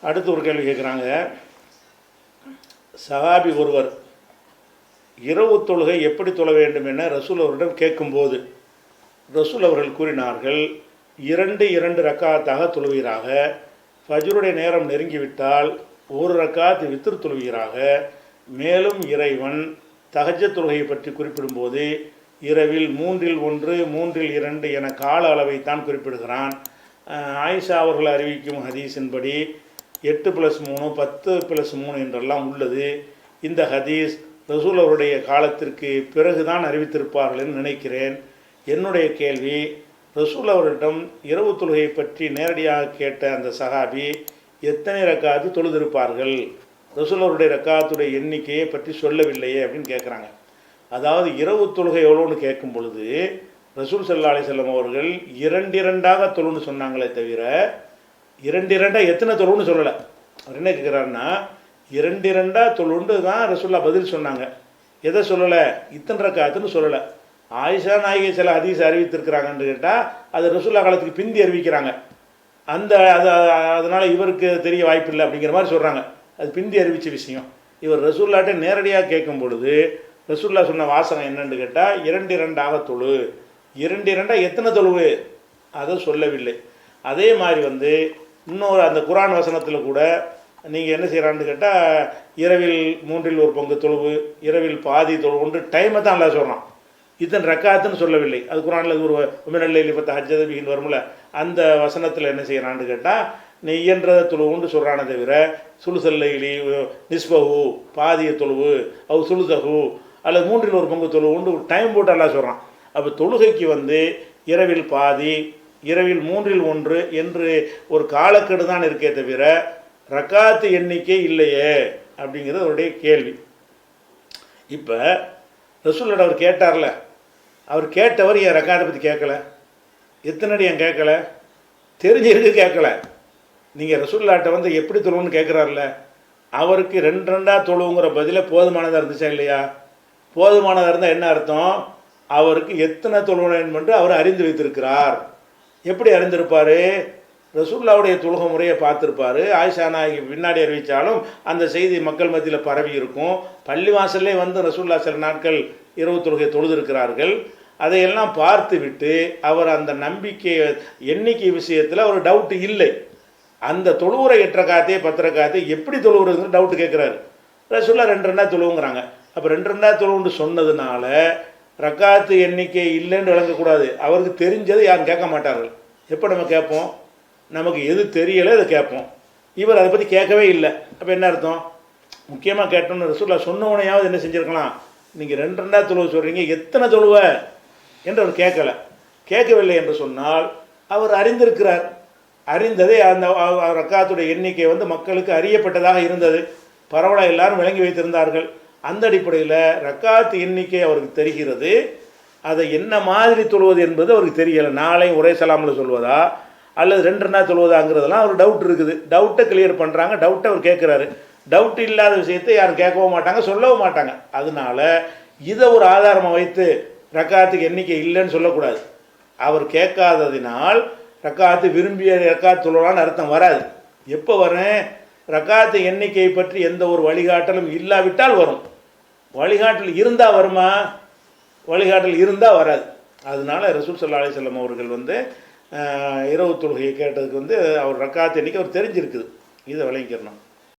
அடுத்து ஒரு கேள்வி கேட்குறாங்க. சஹாபி ஒருவர் இரவு தொழுகை எப்படி தொழ வேண்டும் என ரசூல் அவரிடம் கேட்கும்போது ரசூல் அவர்கள் கூறினார்கள் இரண்டு இரண்டு ரக்காத்தாக தொழுவீராக ஃபஜருடைய நேரம் நெருங்கிவிட்டால் ஒரு ரக்காத் வித்திரு தொழுவீராக மேலும் இறைவன் தகஜ தொழுகையை பற்றி குறிப்பிடும்போது இரவில் மூன்றில் ஒன்று மூன்றில் இரண்டு என கால அளவைத்தான் குறிப்பிடுகிறான். ஆயிஷா அவர்கள் அறிவிக்கும் ஹதீஸின்படி எட்டு ப்ளஸ் மூணு பத்து ப்ளஸ் மூணு என்றெல்லாம் உள்ளது. இந்த ஹதீஸ் ரசூல் அவருடைய காலத்திற்கு பிறகுதான் அறிவித்திருப்பார்கள் என்று நினைக்கிறேன். என்னுடைய கேள்வி ரசூல் அவரிடம் இரவு தொழுகை பற்றி நேரடியாக கேட்ட அந்த சஹாபி எத்தனை ரக்காத்து தொழுதிருப்பார்கள்? ரசூல் அவருடைய ரக்காத்துடைய எண்ணிக்கையை பற்றி சொல்லவில்லையே அப்படின்னு கேட்குறாங்க அதாவது இரவு தொழுகை எவ்வளோன்னு கேட்கும் பொழுது ரசூல் சல்லா அலிசல்லம் அவர்கள் இரண்டிரண்டாக தொழுன்னு சொன்னாங்களே தவிர இரண்டு இரண்டாக எத்தனை தொழுன்னு சொல்லலை. அவர் என்ன கேட்குறாருன்னா இரண்டாக தொழுண்டு தான் ரசுல்லா பதில் சொன்னாங்க. எதை சொல்லலை? இத்தனை ரக்காத்துன்னு சொல்லலை. ஆயிஷா நாயகி சில அதிகம் அறிவித்திருக்கிறாங்கன்னு கேட்டால் அது ரசுல்லா காலத்துக்கு பிந்தி அறிவிக்கிறாங்க. அந்த அது அதனால் இவருக்கு தெரிய வாய்ப்பில்லை அப்படிங்கிற மாதிரி சொல்கிறாங்க அது பிந்தி அறிவித்த விஷயம். இவர் ரசூல்லாட்ட நேரடியாக கேட்கும் பொழுது ரசூல்லா சொன்ன வாசகம் என்னன்னு கேட்டால் இரண்டு இரண்டாக தொழு. இரண்டு இரண்டாக எத்தனை தொழுவு அதை சொல்லவில்லை. அதே மாதிரி வந்து இன்னொரு அந்த குரான் வசனத்தில் கூட நீங்கள் என்ன செய்கிறான்னு கேட்டால் இரவில் மூன்றில் ஒரு பங்கு தொழுவு இரவில் பாதி தொழுவுண்டு டைமை தான் அல்லா சொல்கிறான் இத்தனை ரக்காத்துன்னு சொல்லவில்லை. அது குரானில் ஒரு உமினல்ல இப்போ ஹஜ்ஜதபின்னு வரும்ல அந்த வசனத்தில் என்ன செய்கிறான்னு கேட்டால் நீ இயன்றத தொழுவுன்னு சொல்கிறானே தவிர சுழுசல்லைலி நிஸ்பகு பாதிய தொழுவு அவ் சுழுதகு அல்லது மூன்றில் ஒரு பங்கு தொழுவுண்டு டைம் போட்டு எல்லாம் சொல்கிறான் அப்போ தொழுகைக்கு வந்து இரவில் பாதி இரவில் மூன்றில் ஒன்று என்று ஒரு காலக்கெடு தான் இருக்கே தவிர ரக்காத்து எண்ணிக்கை இல்லையே அப்படிங்கிறது அவருடைய கேள்வி. இப்போ ரசூல்லோட அவர் கேட்டார்ல அவர் கேட்டவர் என் ரக்காத்தை பற்றி கேட்கல? எத்தனை அடி என் கேட்கல? தெரிஞ்சிருக்கு கேட்கல. நீங்கள் ரசூல்லாட்டை வந்து எப்படி தொழுவுன்னு கேட்குறாருல? அவருக்கு ரெண்டு ரெண்டாக தொழுவுங்கிற பதில போதுமானதாக இருந்துச்சா இல்லையா? போதுமானதாக இருந்தால் என்ன அர்த்தம்? அவருக்கு எத்தனை தொழுவணும் என்று அவர் அறிந்து வைத்திருக்கிறார். எப்படி அறிந்திருப்பார்? ரசூல்லாவுடைய தொழுக முறையை பார்த்துருப்பாரு. ஆயிஷா நாய்க்கு பின்னாடி அறிவித்தாலும் அந்த செய்தி மக்கள் மத்தியில் பரவி இருக்கும். பள்ளிவாசல்லே வந்து ரசூல்லா சில நாட்கள் இரவு தொழுகை தொழுதிருக்கிறார்கள். அதையெல்லாம் பார்த்து விட்டு அவர் அந்த நம்பிக்கை எண்ணிக்கை விஷயத்தில் ஒரு டவுட் இல்லை. அந்த தொழுவுரை எட்ட காத்தே பத்திர காத்தே எப்படி தொழுவுறதுன்னு டவுட் கேட்குறாரு. ரசூல்லா ரெண்டு ரெண்டா தொழுவுங்கிறாங்க. அப்போ ரெண்டு ரெண்டா தொழுவுன்னு சொன்னதுனால ரக்காத்து எண்ணிக்கை இல்லைன்னு விளங்கக்கூடாது. அவருக்கு தெரிஞ்சதை யாரும் கேட்க மாட்டார்கள். எப்போ நம்ம கேட்போம்? நமக்கு எது தெரியலை அதை கேட்போம். இவர் அதை பற்றி கேட்கவே இல்லை. அப்போ என்ன அர்த்தம்? முக்கியமாக கேட்டோம்னு ரசூல்லா சொன்னவனையாவது என்ன செஞ்சுருக்கலாம்? நீங்கள் ரெண்டு ரெண்டா தொழுவ சொல்கிறீங்க எத்தனை தொழுவ? என்று அவர் கேட்கலை. கேட்கவில்லை என்று சொன்னால் அவர் அறிந்திருக்கிறார். அறிந்ததே அந்த ரக்காத்துடைய எண்ணிக்கை வந்து மக்களுக்கு அறியப்பட்டதாக இருந்தது. பரவலாக எல்லாரும் விளங்கி வைத்திருந்தார்கள். அந்த அடிப்படையில் ரக்காத்து எண்ணிக்கை அவருக்கு தெரிகிறது. அதை என்ன மாதிரி தொழுவது என்பது அவருக்கு தெரியலை. நாளை ஒரே சலாமில் சொல்வதா? அல்லது ரெண்டு நாள் சொல்வதாங்கிறதெல்லாம் அவர் டவுட் இருக்குது. டவுட்டை கிளியர் பண்ணுறாங்க டவுட்டை அவர் கேட்குறாரு டவுட் இல்லாத விஷயத்தை யாரும் கேட்கவும் மாட்டாங்க சொல்லவும் மாட்டாங்க. அதனால இதை ஒரு ஆதாரமாக வைத்து ரக்காத்துக்கு எண்ணிக்கை இல்லைன்னு சொல்லக்கூடாது. அவர் கேட்காததினால் ரக்காத்து விரும்பிய ரக்காத்து சொல்லலான்னு அர்த்தம் வராது. எப்போ வரேன்? ரக்காத்து எண்ணிக்கை பற்றி எந்த ஒரு வழிகாட்டலும் இல்லாவிட்டால் வரும். வழிகாட்டல் இருந்தால் வருமா? வழிகாட்டல் இருந்தால் வராது. அதனால ரசூல் சல்லா அலிசல்லம் அவர்கள் வந்து இரவு தொழுகையை கேட்டதுக்கு வந்து அவர் ரக்காத்து எண்ணிக்கை அவர் தெரிஞ்சிருக்குது. இதை விளங்கிக்கிறணும்